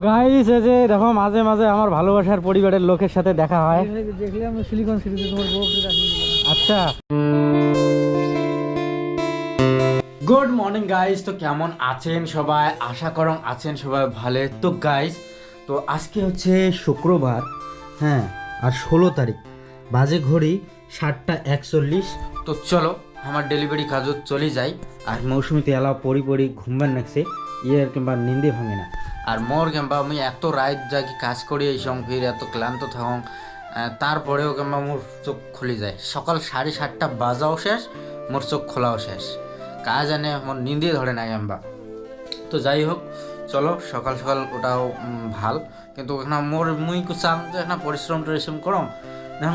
Guys এই যে দেখো মাঝে মাঝে আমার ভালোবাসার পরিবারের লোকের সাথে দেখা হয়। দেখলে আমরা সিলিকন সিটিতে তোমার বউকে আচ্ছা। গুড মর্নিং গাইস তো কেমন আছেন সবাই? আশা করং আছেন সবাই ভালো। তো গাইস তো আজকে হচ্ছে শুক্রবার হ্যাঁ আর ষোলো তারিখ। বাজে ঘড়ি সাতটা একচল্লিশ। তো চলো আমার ডেলিভারি কাজও চলে যাই আর মৌসুমিতে এলাও পরি পরি ঘুমবেন নাকছে ইয়ে কিংবা নিন্দে ভাঙে না। আর মোর কিংবা আমি এত রাত জাগি কাজ করি এই সঙ্গ ফির এত ক্লান্ত থাকুন তারপরেও কিংবা মোর চোখ খুলে যায়। সকাল সাড়ে সাতটা বাজাও শেষ, মোর চোখ খোলাও শেষ। কাজ জানে মোর নিন্দে ধরে না কিংবা তো যাই হোক, চলো, সকাল সকাল ওটাও ভালো। কিন্তু ওখানে মোর মুই চাম যে এখানে পরিশ্রম টরিশ্রম করম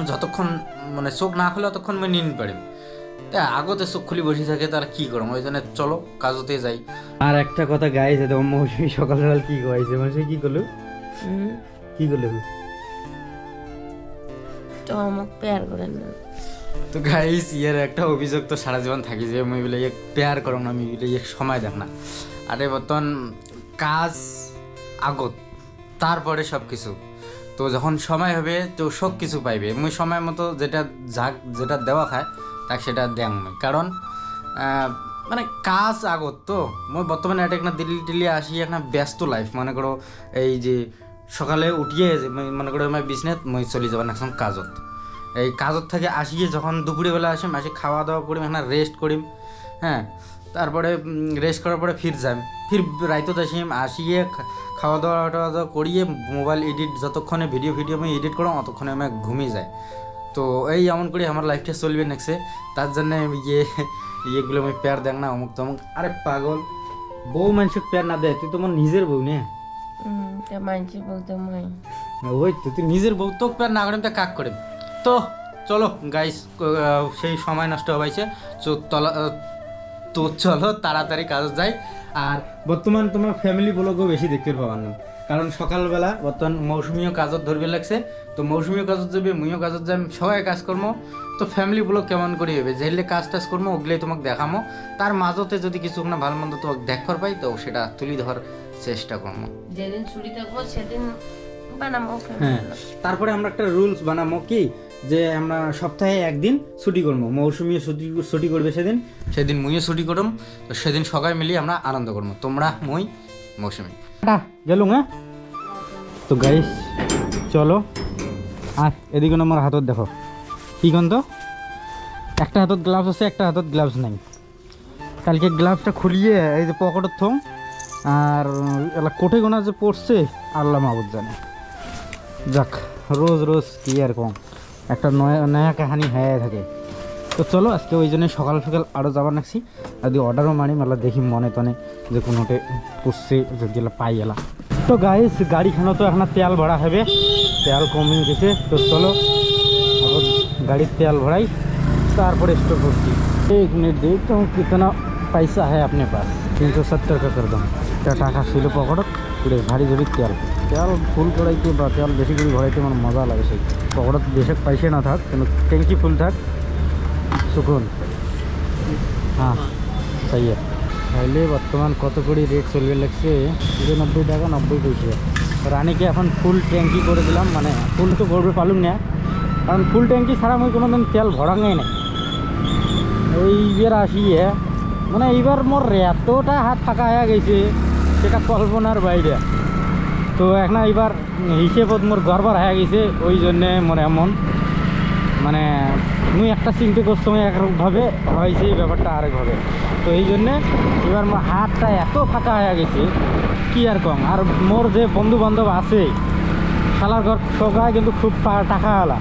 যতক্ষণ মানে চোখ না খুলে ততক্ষণ মুই নিন পারিম। আগতে চোখ খুলি বসে থাকে তার কি করম? ওই জন্য চলো কাজতে যাই। আর একটা কথা গাইছে তো মৌসুমি সকাল সকাল কি গাইছে মৌসুমি কি করল? কি করল? তো আমাকে পেয়ার করেন না। তো গাইস ইয়ের একটা অভিযোগ তো সারা জীবন থাকি যে মুই বলে ইয়ে পেয়ার করম না আমি বলে ইয়ে সময় দেখ না। আরে বর্তমান কাজ আগত তারপরে সব কিছু তো যখন সময় হবে তো সব কিছু পাইবে। মুই সময় মতো যেটা যাক যেটা দেওয়া খায় তাক সেটা দেন কারণ মানে কাজ আগত তো। মই বর্তমানে এটা একটা দিল্লি টিল্লি আসি একটা ব্যস্ত লাইফ মনে করো, এই যে সকালে উঠিয়ে মনে করো আমার বিজনেস মই চলে যাবেন এখন কাজত। এই কাজত থেকে আসিয়ে যখন দুপুরে বেলা আসিম আসি খাওয়া দাওয়া করিম এখানে রেস্ট করিম হ্যাঁ? তারপরে রেস্ট করার পরে ফির যাম ফির রাইতত আসিম, আসিয়ে খাওয়া দাওয়া টাওয়া দাওয়া করিয়ে মোবাইল এডিট যতক্ষণে ভিডিও ভিডিও আমি এডিট করো অতক্ষণে আমি ঘুমিয়ে যায়। তো এই এমন করে আমার লাইফটা চলবে নেক্সে তার জন্য ইয়ে ইয়েগুলো আমি প্যার দেখ না অমুক তমুক। আরে পাগল বউ মানুষকে প্যার না দেয় তুই তোমার নিজের বউ নে। তা ওই তো তুই নিজের বউ তো প্যার না করিম তা কাক করিম তো চলো গাইস সেই সময় নষ্ট তো তলা তো চলো তাড়াতাড়ি কাজ যাই। আর বর্তমান তোমার ফ্যামিলি ব্লগও বেশি দেখতে পাবার না। কারণ সকালবেলা বর্তমান মৌসুমীয় কাজত ধরবে লাগছে। তো মৌসুমীয় কাজত যাবে মুইও কাজত যাম সবাই কাজ করব তো ফ্যামিলি ব্লগ কেমন করে হবে? যেগুলো কাজ টাজ করব ওগুলোই তোমাকে দেখামো। তার মাঝতে যদি কিছু না ভালো মন্দ তোমাকে দেখবার পাই তো সেটা তুলি ধর চেষ্টা করব যেদিন ছুটি থাকব সেদিন বানাবো হ্যাঁ তারপরে আমরা একটা রুলস বানাবো কি? যে আমরা সপ্তাহে একদিন ছুটি করব মৌসুমি ছুটি ছুটি করবে সেদিন। সেদিন মুইও ছুটি করম তো সেদিন সবাই মিলিয়ে আমরা আনন্দ করব তোমরা মই মৌসুমি। গেলুম হ্যাঁ? তো গাইস চলো। আর এদিকে আমার হাতত দেখো। কি গন্ধ? একটা হাতত গ্লাভস আছে, একটা হাতত গ্লাভস নাই। কালকে গ্লাভসটা খুলিয়ে এই যে পকেটের থম, আর এলা কোঠে গোনা যে পড়ছে, আল্লাহ মাহবুদ জানে। যাক, রোজ রোজ কি আর কম। একটা নয়া নয়া কাহানি হয়ে থাকে। তো চলো আজকে ওই জন্য সকাল সকাল আরও যাবার নাকছি যদি অর্ডারও মারি মেলা দেখি মনে তনে যে কোনোটে পুষছে যদি এলা পাই এলা তো গাইস গাড়িখানো তো এখন তেল ভরা হবে তেল কমে গেছে তো চলো আবার গাড়ির তেল ভরাই তারপরে स्टॉप করছি एक मिनट देखता हूँ कितना पैसा है अपने पास तीन सौ सत्तर का कर दो তা টাকা ছিল পকেটত পুরো ভারী ধরি তেল তেল ফুল করাইতে বা তেল বেশি করে ভরাইতে আমার মজা লাগে সেই পকেটত বেশক পয়সা না থাক কিন্তু ট্যাঙ্কি ফুল থাক সুকুন হ্যাঁ সেই তাহলে বর্তমান কত করে রেট চলবে লাগছে? নব্বই টাকা নব্বই পয়সা। রানীকে এখন ফুল ট্যাঙ্কি করে দিলাম মানে ফুল তো করবে পালুম না। কারণ ফুল ট্যাঙ্কি ছাড়া আমি কোনোদিন তেল ভরাঙাই নাই। এইবার আসিয়ে মানে এইবার মোর এতটা হাত ফাঁকা হয়ে গেছে, সেটা কল্পনার বাইরে। তো এখন এইবার হিসেবত মোর গড়বার হয়ে গেছে, ওই জন্যে মোর এমন। মানে মুই একটা চিন্তা করছি একভাবে হয়েছে এই ব্যাপারটা আরেকভাবে। তো এই জন্যে এবার হাতটা এত ফাঁকা হয়ে গেছে, কি আর কম? আর মোর যে বন্ধু বান্ধব আছে, শালার ঘর সবাই কিন্তু খুব পা- টাকাওয়ালা।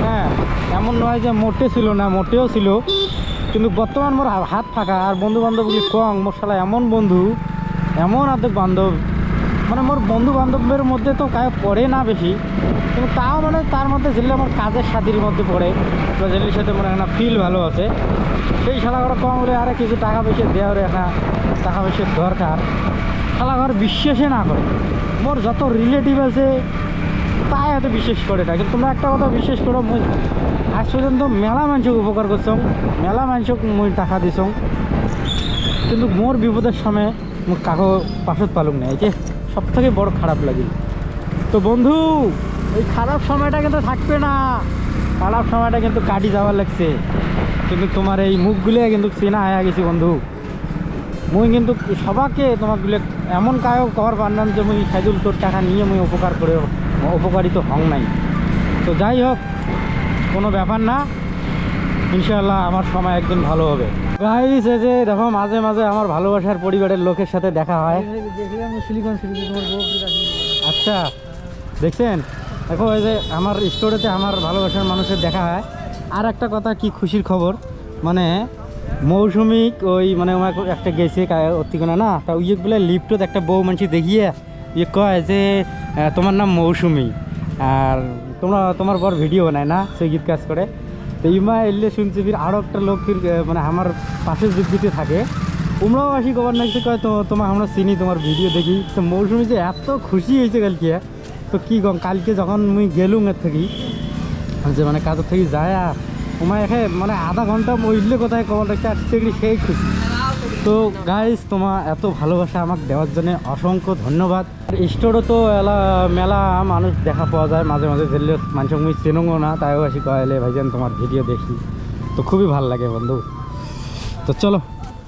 হ্যাঁ এমন নয় যে মোটে ছিল না, মোটেও ছিল। কিন্তু বর্তমান মোর হাত ফাঁকা, আর বন্ধু বান্ধবগুলি কম? মোর শালা এমন বন্ধু, এমন আর্ধেক বান্ধব। মানে মোর বন্ধু বান্ধবের মধ্যে তো কায় পড়ে না বেশি। কিন্তু তাও মানে তার মধ্যে যেগুলো আমার কাজের সাথীর মধ্যে পড়ে, বা যেগুলির সাথে মনে একটা ফিল ভালো আছে, সেই শালা ঘর কম হলে আরে কিছু টাকা পয়সা দেওয়ার একটা টাকা পয়সার দরকার। শালা ঘর বিশ্বাসে না করে। মোর যত রিলেটিভ আছে, তাই হয়তো বিশ্বাস করে না। কিন্তু তোমরা একটা কথা বিশ্বাস করো, মুই আজ পর্যন্ত মেলা মানুষক উপকার করছ মেলা মানুষক মুই টাকা দিছ কিন্তু মোর বিপদের সময় মোক কাকো পাছত পালুম না এই যে সব থেকে বড় খারাপ লাগিল। তো বন্ধু, এই খারাপ সময়টা কিন্তু থাকবে না। খারাপ সময়টা কিন্তু কাটি যাওয়ার লাগছে। কিন্তু তোমার এই মুখগুলো কিন্তু চেনা হয়ে গেছি বন্ধু। মুই কিন্তু সবাকে তোমাগুলো এমন কায়ও কর পারলাম যে মুই সাইদুল তোর টাকা নিয়ে মুই উপকার করে উপকারিত হং নাই। তো যাই হোক, কোনো ব্যাপার না। ইনশাল্লাহ আমার সময় একদিন ভালো হবে। গাইস এই যে দেখো মাঝে মাঝে আমার ভালোবাসার পরিবারের লোকের সাথে দেখা হয়। আচ্ছা দেখছেন? দেখো এই যে আমার স্টোরেতে আমার ভালোবাসার মানুষের দেখা হয়। আর একটা কথা কি খুশির খবর? মানে মৌসুমিক ওই মানে আমার একটা গেছে অতিকোনা না? তা ইয়ে বলে লিফটত একটা বউ মানুষ দেখিয়ে ইয়ে কয় যে তোমার নাম মৌসুমি। আর তোমরা তোমার বর ভিডিও বানায় না? সেই গীত কাজ করে। তো ইমা এলে শুনছি ফির আরও একটা লোক ফির মানে আমার পাশে দিকটিতে থাকে। ওমরাও আসি কবার নাকি কয়, তো তোমার আমরা চিনি, তোমার ভিডিও দেখি। তো মৌসুমি যে এত খুশি হয়েছে কালকে, তো কি কম, কালকে যখন মুই গেলুম এর থেকে যে মানে কাজের থেকে যায় তোমার এখে মানে আধা ঘণ্টা মহিলে কোথায় কবর রাখছে আসছে সেই খুশি। তো গাইজ তোমার এত ভালোবাসা আমাকে দেওয়ার জন্য অসংখ্য ধন্যবাদ। স্টোরও তো এলা মেলা মানুষ দেখা পাওয়া যায় মাঝে মাঝে ধরলে মানুষ মুই চেনঙ্গো না তাইও আসি কয়ালে ভাইজান তোমার ভিডিও দেখি। তো খুবই ভালো লাগে বন্ধু। তো চলো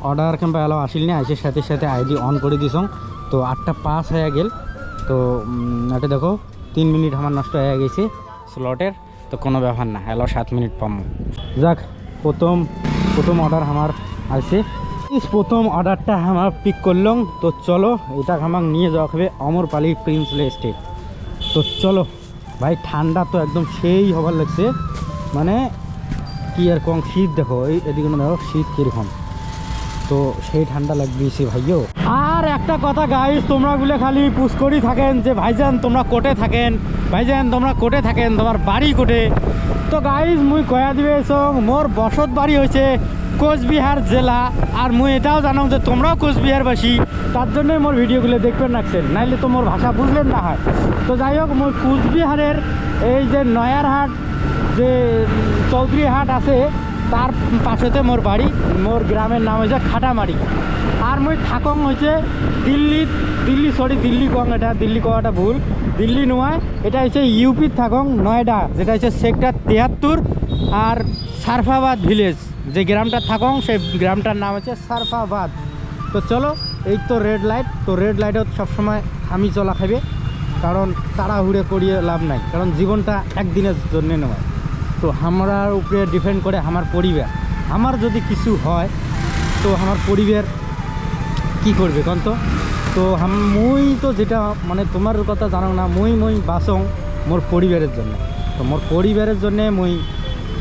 অর্ডার কিংবা এলো আসিল না আইসের সাথে সাথে আইডি অন করে দিছ তো আটটা পাস হয়ে গেল। তো এটা দেখো তিন মিনিট আমার নষ্ট হয়ে গেছে স্লটের তো কোনো ব্যাপার না এলো সাত মিনিট পাম। যাক প্রথম প্রথম অর্ডার আমার আছে ইস, প্রথম অর্ডারটা আমার পিক করলাম। তো চলো, এটা আমার নিয়ে যাওয়া হবে অমরপালি প্রিন্সলে স্টেট তো চলো, ভাই, ঠান্ডা তো একদম সেই হবার লাগছে। মানে কি আর কম, শীত দেখো, এই এদিকে দেখো, শীত কীরকম। তো সেই ঠান্ডা লাগবেছে ভাইও। আর একটা কথা গাইস তোমরা গুলো খালি পুষ করি থাকেন যে, ভাইজান, তোমরা কোটে থাকেন। ভাইজান, তোমরা কোটে থাকেন, তোমার বাড়ি কোটে তো গাইস মুই কয়া দিবে মোর বসত বাড়ি হয়েছে কোচবিহার জেলা, আর মুই এটাও জানাম যে তোমরাও কোচবিহারবাসী, তার জন্যই মোর ভিডিওগুলো দেখবেন রাখছেন নাইলে তো মোর ভাষা বুঝলেন না হয়। তো যাই হোক মোর কোচবিহারের এই যে নয়ারহাট যে চৌধুরী হাট আছে, তার পাশেতে মোর বাড়ি, মোর গ্রামের নাম হয়েছে খাটামারি। আর মই থাকং হয়েছে দিল্লি দিল্লি সরি দিল্লি কং এটা, দিল্লি কওয়াটা ভুল। দিল্লি নয় এটা হচ্ছে ইউপির থাকং, নয়ডা, যেটা হচ্ছে সেক্টর তিয়াত্তর আর সারফাবাদ ভিলেজ। যে গ্রামটা থাকং, সেই গ্রামটার নাম হচ্ছে সারফাবাদ। তো চলো, এই তো রেড লাইট তো রেড লাইটত সবসময় আমি চলা খাবে কারণ তাড়াহুড়ে করিয়ে লাভ নাই, কারণ জীবনটা একদিনের জন্যে নয় তো আমরার উপরে ডিপেন্ড করে আমার পরিবার। আমার যদি কিছু হয়, তো আমার পরিবার কি করবে কন তো? তো মুই তো যেটা মানে তোমার কথা জানো না, মুই মুই বাসং মোর পরিবারের জন্য। তো মোর পরিবারের জন্যে মুই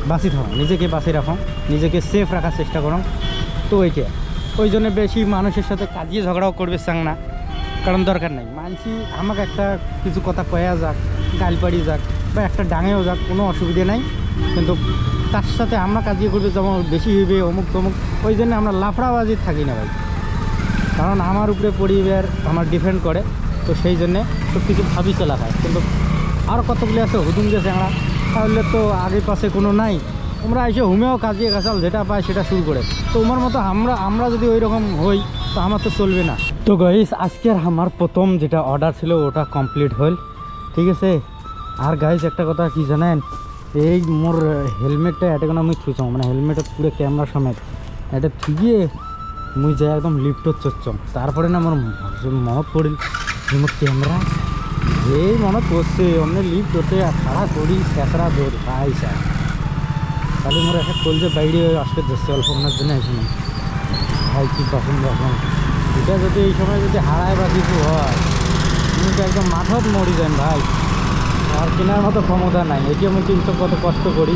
বাঁচি থাকো নিজেকে বাঁচিয়ে রাখো নিজেকে সেফ রাখার চেষ্টা করো তো ওইটা ওই জন্য বেশি মানুষের সাথে কাজিয়ে ঝগড়াও করবে চাং না কারণ দরকার নাই। মানসি আমাকে একটা কিছু কথা কয়া যাক, গাল পাড়ি যাক, বা একটা ডাঙেও যাক, কোনো অসুবিধে নাই। কিন্তু তার সাথে আমরা কাজিয়ে করবে যেমন বেশি হইবে, অমুক তমুক, ওই জন্য আমরা লাফড়াবাজি থাকি না ভাই। কারণ আমার উপরে পরিবার আমার ডিপেন্ড করে, তো সেই জন্যে সব কিছু ভাবি চলা হয়। কিন্তু আরও কতগুলি আছে, হুদুম গেছে আমরা তাহলে তো আগে পাশে কোনো নাই। তোমরা এসে হুমেও কাজিয়ে গাছাল যেটা পাই সেটা শুরু করে। তো তোমার মতো আমরা আমরা যদি ওই রকম হই, তো আমার তো চলবে না। তো গাইস আজকের আমার প্রথম যেটা অর্ডার ছিল, ওটা কমপ্লিট হল। ঠিক আছে? আর গাইস একটা কথা কি জানেন? এই মোর হেলমেটটা এটা কোনো আমি থুইছম মানে হেলমেটত পুরো ক্যামেরা সমেত। এটা থুইয়ে মুই যাই একদম লিফটত চচ্ছম তারপরে না আমার মনত মোর ক্যামেরা এই মনত পড়ছে অমনি লিফট আর খাড়া করি চেঁচড়া দৌড়, ভাই স্যার তাহলে মোর একটা কলজে বাইরে আসতে ধরছে অল্পক্ষণের জন্য এখানে। ভাই, কি পছন্দ এখন এটা যদি এই সময় যদি হারায় বা কিছু হয় তুমি তো একদম মাথত মরি যান ভাই। আর কেনার মতো ক্ষমতা নাই। এটি আমি কিন্তু কত কষ্ট করি।